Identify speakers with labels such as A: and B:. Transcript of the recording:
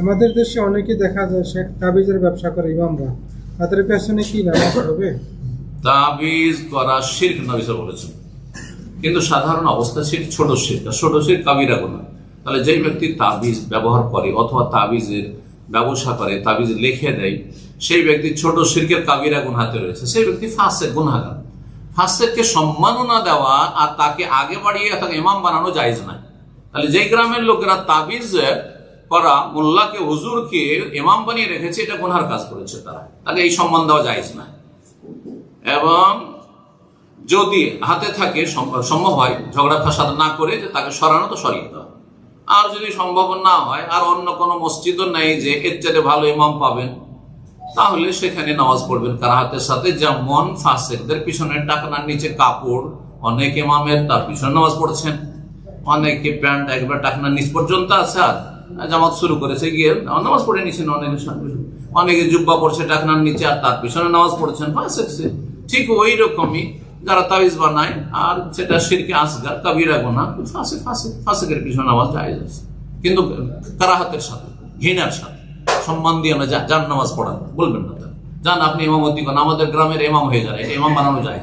A: আমাদের দেশে অনেকে দেখা যায় শেখ তাবিজের ব্যবসা করে ইমামরা। তাদের পেছনে কি নামাজ হবে
B: তাবিজ করা শির্ক নবিসা বলেছেন। কিন্তু সাধারণ অবস্থা শির ছোট শির ছোট শির কাবিরা গুণা তাহলে যেই ব্যক্তি তাবিজ ব্যবহার করে অথবা তাবিজের ব্যবসা করে, তাবিজ লিখে দেয়, সেই ব্যক্তি ছোট শিরকের কাবিরা গুনহাতে রয়েছে। সেই ব্যক্তি ফাঁসের গুনাগার ফাঁসেরকে সম্মাননা দেওয়া আর তাকে আগে বাড়িয়ে তাকে ইমাম বানানো জায়েজ নাই তাহলে যেই গ্রামের লোকেরা তাবিজ করা মোল্লাকে, হুজুরকে এমাম বানিয়ে রেখেছে, এটা গুনহার কাজ করেছে তারা। তাহলে এই সম্মান দেওয়া জায়েজ নাই এবং যদি হাতে থাকে সম্ভব হয় ঝগড়া ফাসাদ না করে যে তাকে সরানো, তো সরিয়ে দেওয়া আর যদি সম্ভব না হয়, আর অন্য কোনো মসজিদও নেই যে এর চাইতে ভালো ইমাম পাবেন, তাহলে সেখানে নামাজ পড়বেন কারাহাতের সাথে। যেমন ফাসেকদের পিছনে টাকনার নিচে কাপড়, অনেক ইমামের তার পিছনে নামাজ পড়ছেন। অনেকে প্যান্ট একবার টাকনার নিচ পর্যন্ত আছে, আর জামাত শুরু করেছে, গিয়ে নামাজ পড়ে নিছেন অনেকে অনেকে জুব্বা পড়ছে টাকনার নিচে, আর তার পিছনে নামাজ পড়ছেন। ঠিক ওই রকমই যারা তাবিজ বানায়, আর সেটা শিরকে আসগার কাবিরা গোনা, ফাঁসে ফাঁসে, ফাঁসেকের পিছনে নামাজ যায় আছে। কিন্তু কারাহাতের সাথে, ঘৃণার সাথে, সম্মান দিয়ে না যান নামাজ পড়ান বলবেন না তার। যান আপনি ইমামতি করেন, আমাদের গ্রামের ইমাম হয়ে যান, এটা ইমাম বানানো যায়